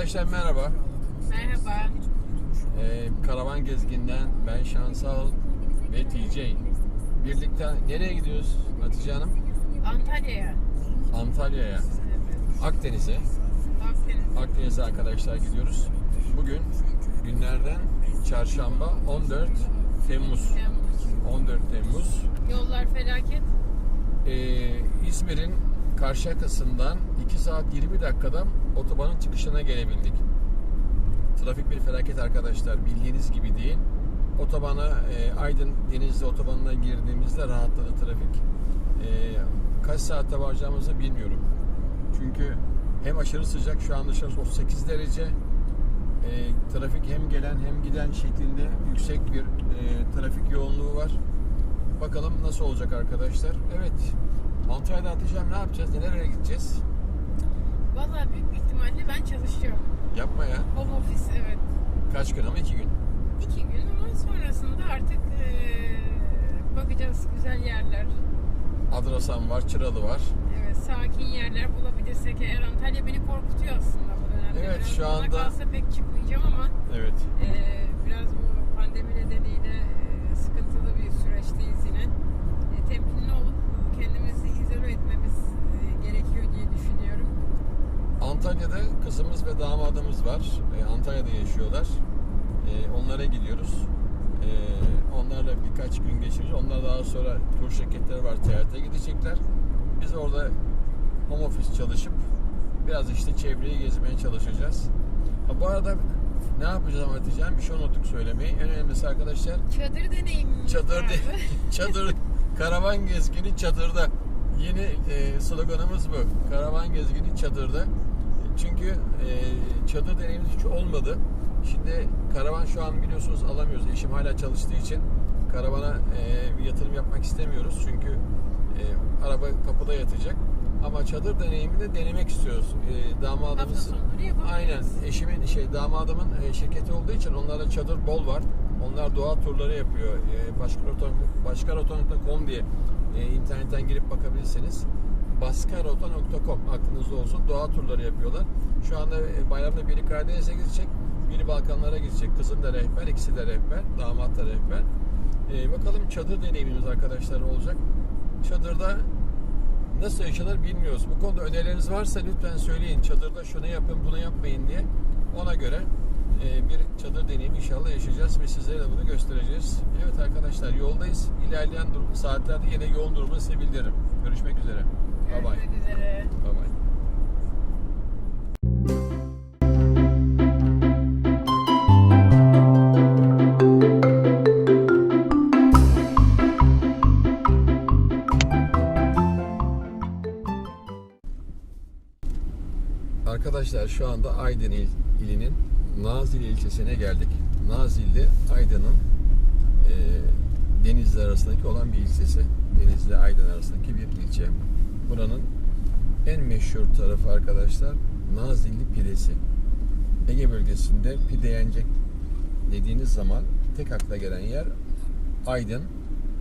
Arkadaşlar merhaba. Merhaba. Ee, Karavan Gezgin'den ben Şansal ve TJ. Birlikte nereye gidiyoruz Hatice Hanım? Antalya'ya. Antalya'ya. Akdeniz'e. Akdeniz. Akdeniz'e arkadaşlar gidiyoruz. Bugün günlerden çarşamba 14 Temmuz. Temmuz. 14 Temmuz. Yollar felaket. Ee, İzmir'in Karşıyaka'sından 2 saat 20 dakikada otobanın çıkışına gelebildik. Trafik bir felaket arkadaşlar. Bildiğiniz gibi değil. Otobana e, Aydın Denizli otobanına girdiğimizde rahatladı trafik. E, kaç saatte varacağımızı bilmiyorum. Çünkü hem aşırı sıcak şu an dışarısı 38 derece. E, trafik hem gelen hem giden şeklinde yüksek bir e, trafik yoğunluğu var. Bakalım nasıl olacak arkadaşlar. Evet. Antalya'da atacağım ne yapacağız? Nereye gideceğiz? Vallahi büyük bir ihtimalle ben çalışıyorum. Yapma ya. Home office evet. Kaç gün ama iki gün. İki gün ama sonrasında artık eee, bakacağız güzel yerler. Adrasan var, Çıralı var. Evet sakin yerler bulabilirsek eğer Antalya beni korkutuyor aslında bu dönemde. Evet, Biraz şu anda- kalsa pek çıkmayacağım ama Evet. eee, biraz bu pandemi nedeniyle eee, sıkıntılı bir süreçteyiz yine. E, temkinli olup kendimizi izole etmemiz eee, gerekiyor diye düşünüyorum. Antalya'da kızımız ve damadımız var. Ee, Antalya'da yaşıyorlar. Ee, onlara gidiyoruz. Onlarla birkaç gün geçireceğiz. Onlar daha sonra tur şirketleri var. Seyahate gidecekler. Biz orada home office çalışıp biraz işte çevreyi gezmeye çalışacağız. Ha, bu arada ne yapacağız ama Hatice'm? Bir şey unuttuk söylemeyi. En önemlisi arkadaşlar Çadır deneyimimiz Çadır de, çadır karavan gezgini çadırda. Yeni e, sloganımız bu. Karavan gezgini çadırda. Çünkü e, çadır deneyimimiz hiç olmadı. Şimdi karavan şu an biliyorsunuz alamıyoruz. Eşim hala çalıştığı için karavana e, bir yatırım yapmak istemiyoruz. Çünkü e, araba kapıda yatacak. Ama çadır deneyimini de denemek istiyoruz. E, damadımız. Aynen. Eşimin şey damadımın e, şirketi olduğu için onlarda çadır bol var. Onlar doğa turları yapıyor. E, Başkaroton- Başkaroton.com diye e, internetten girip bakabilirsiniz. Baskarota.com aklınızda olsun. Doğa turları yapıyorlar. Şu anda e, bayramda biri Karadeniz'e gidecek, biri Balkanlara gidecek. Kızım da rehber, ikisi de rehber, damat da rehber. E, bakalım çadır deneyimimiz arkadaşlar olacak. Çadırda nasıl yaşanır bilmiyoruz. Bu konuda önerileriniz varsa lütfen söyleyin. Çadırda şunu yapın, bunu yapmayın diye. Ona göre e, bir çadır deneyimi inşallah yaşayacağız ve sizlere de bunu göstereceğiz. Evet arkadaşlar yoldayız. İlerleyen dur- saatlerde yine yoğun durumu size bildiririm. Görüşmek üzere. Bye bye. Görüşmek üzere. Bye bye. Arkadaşlar şu anda Aydın il, ilinin Nazilli ilçesine geldik. Nazilli Aydın'ın e, Denizli arasındaki olan bir ilçesi. Denizli Aydın arasındaki bir ilçe. Buranın en meşhur tarafı arkadaşlar Nazilli pidesi. Ege bölgesinde pide yenecek dediğiniz zaman tek akla gelen yer Aydın,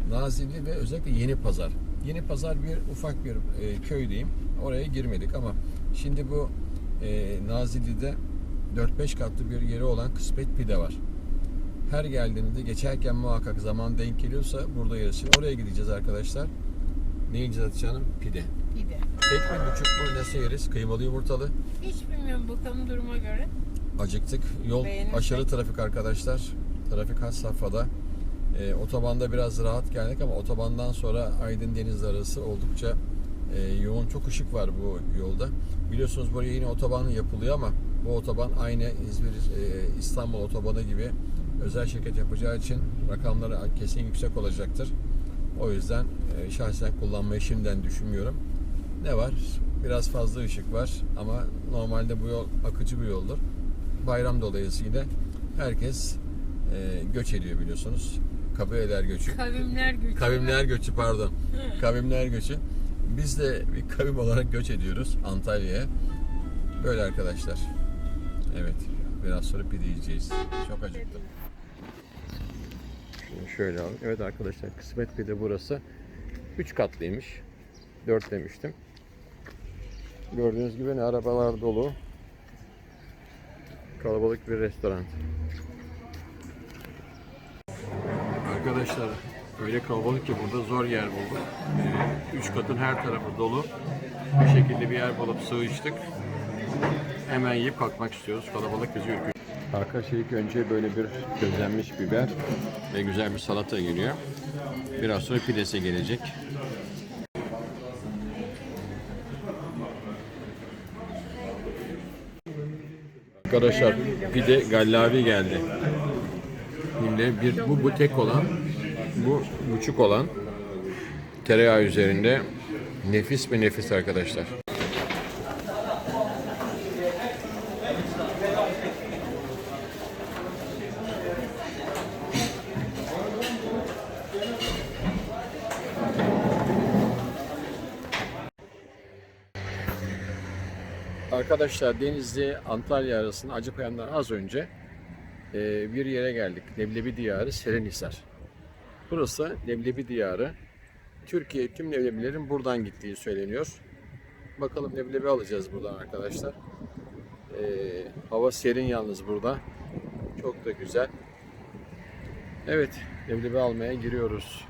Nazilli ve özellikle Yeni Pazar. Yeni Pazar bir ufak bir e, köy diyeyim. Oraya girmedik ama şimdi bu e, Nazilli'de 4-5 katlı bir yeri olan Kısmet Pide var. Her geldiğinizde geçerken muhakkak zaman denk geliyorsa burada. Şimdi oraya gideceğiz arkadaşlar. Ne yiyeceğiz Hatice Hanım? Pide. Pide. Tek mi buçuk mu nasıl yeriz? Kıymalı yumurtalı. Hiç bilmiyorum bakalım duruma göre. Acıktık. Yol Beğenirsek. aşırı trafik arkadaşlar. Trafik has safhada. Ee, otobanda biraz rahat geldik ama otobandan sonra Aydın Deniz arası oldukça e, yoğun. Çok ışık var bu yolda. Biliyorsunuz buraya yine otoban yapılıyor ama bu otoban aynı İzmir e, İstanbul otobanı gibi özel şirket yapacağı için rakamları kesin yüksek olacaktır. O yüzden e, şahsen kullanmayı şimdiden düşünmüyorum. Ne var? Biraz fazla ışık var ama normalde bu yol akıcı bir yoldur. Bayram dolayısıyla herkes e, göç ediyor biliyorsunuz. Kabileler göçü. Kavimler gücü. Kavimler göçü pardon. Kavimler göçü. Biz de bir kavim olarak göç ediyoruz Antalya'ya. Böyle arkadaşlar. Evet. Biraz sonra pide yiyeceğiz. Çok acıktım. Şimdi şöyle alalım. Evet arkadaşlar kısmet pide burası. 3 katlıymış. 4 demiştim. Gördüğünüz gibi ne arabalar dolu. Kalabalık bir restoran. Arkadaşlar öyle kalabalık ki burada zor yer bulduk. Ee, Üç katın her tarafı dolu. Bir şekilde bir yer bulup sığıştık. Hemen yiyip kalkmak istiyoruz. Kalabalık bizi ürkütüyor. Arkadaşlar ilk önce böyle bir közlenmiş biber ve güzel bir salata geliyor. Biraz sonra pidesi gelecek. Arkadaşlar pide gallavi geldi. Yine bir bu bu tek olan, bu buçuk olan tereyağı üzerinde nefis ve nefis arkadaşlar. Arkadaşlar Denizli Antalya arasında Acıpayam'dan az önce e, bir yere geldik. Leblebi Diyarı Serenhisar. Burası Leblebi Diyarı. Türkiye tüm leblebilerin buradan gittiği söyleniyor. Bakalım leblebi alacağız buradan arkadaşlar. E, hava serin yalnız burada. Çok da güzel. Evet, leblebi almaya giriyoruz.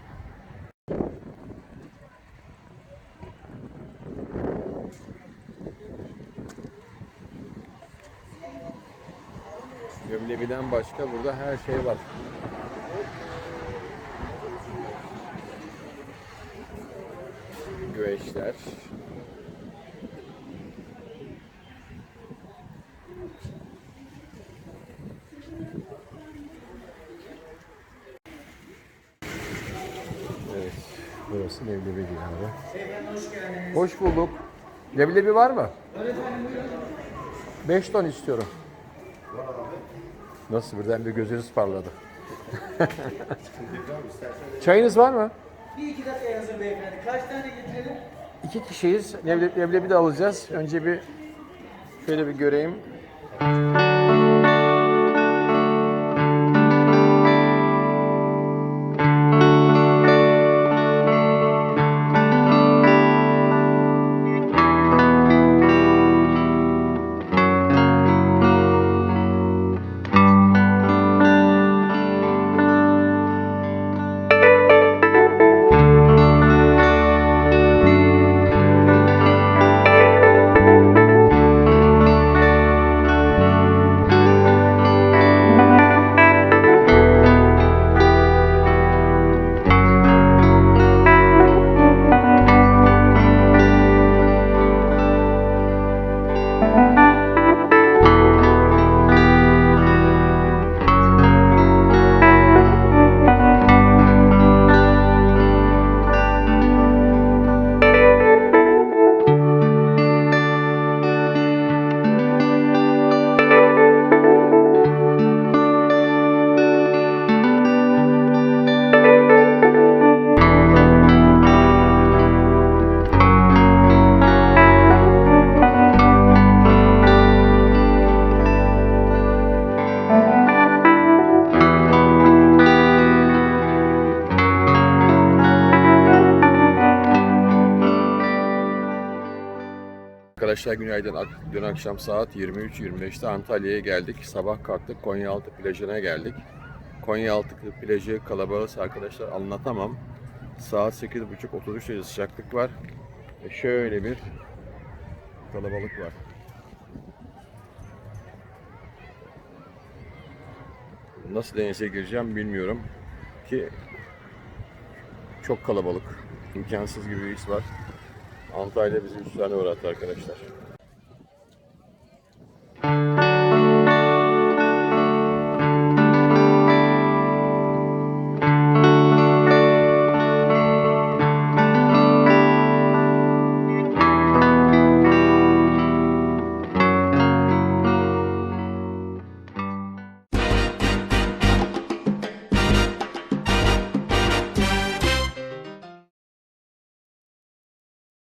Leblebiden başka burada her şey var. Güveçler. Evet, burası Leblebi Diyarı. Hoş bulduk. Leblebi var mı? 5 ton istiyorum. Nasıl birden bir gözünüz parladı. Çayınız var mı? Bir iki dakika hazır beyefendi. Kaç tane getirelim? İki kişiyiz. Leblebi, leblebi de alacağız. Önce bir şöyle bir göreyim. Arkadaşlar günaydın. Dün akşam saat 23.25'te Antalya'ya geldik. Sabah kalktık Konyaaltı plajına geldik. Konyaaltı plajı kalabalık arkadaşlar anlatamam. Saat 8.30-33 derece sıcaklık var. Ve şöyle bir kalabalık var. Nasıl denize gireceğim bilmiyorum ki çok kalabalık. imkansız gibi bir his var. Antalya bizi üç tane uğrattı arkadaşlar.